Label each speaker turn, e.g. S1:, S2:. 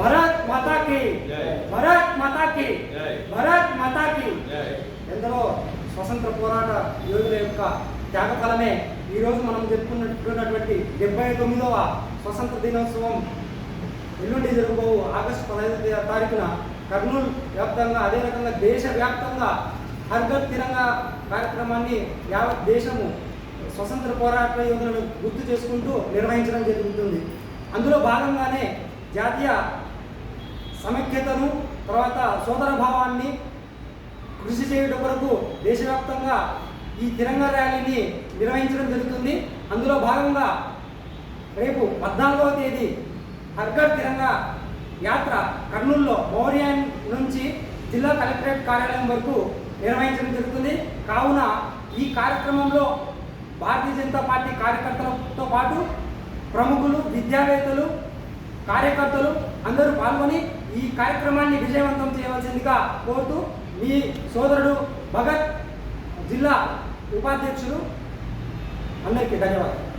S1: భరత్ మాతాకి. భరత్ మాతాకి. భరత్ మాతాకి. ఎందరో స్వతంత్ర పోరాట యోధుల యొక్క త్యాగఫలమే ఈరోజు మనం జరుపుకున్నట్టున్నటువంటి డెబ్బై తొమ్మిదవ స్వతంత్ర దినోత్సవం ఎల్లుండి జరగబోవు ఆగస్టు పదహైదు తారీఖున కర్నూలు వ్యాప్తంగా అదే రకంగా దేశ వ్యాప్తంగా హర్ఘర్ తిరంగా కార్యక్రమాన్ని యావత్ దేశము స్వతంత్ర పోరాట యోధులను గుర్తు చేసుకుంటూ నిర్వహించడం జరుగుతుంది అందులో భాగంగానే జాతీయ సమైక్యతను తర్వాత సోదర భావాన్ని కృషి చేయడం కొరకు దేశవ్యాప్తంగా ఈ తిరంగ ర్యాలీని నిర్వహించడం జరుగుతుంది. అందులో భాగంగా రేపు పద్నాలుగవ తేదీ హర్గర్ తిరంగ యాత్ర కర్నూలులో మౌర్య నుంచి జిల్లా కలెక్టరేట్ కార్యాలయం వరకు నిర్వహించడం జరుగుతుంది. కావున ఈ కార్యక్రమంలో భారతీయ జనతా పార్టీ కార్యకర్తలతో పాటు ప్రముఖులు విద్యావేత్తలు కార్యకర్తలు అందరూ పాల్గొని ఈ కార్యక్రమాన్ని విజయవంతం చేయవలసిందిగా కోరుతూ మీ సోదరుడు భగత్ జిల్లా ఉపాధ్యక్షుడు అందరికీ ధన్యవాదాలు.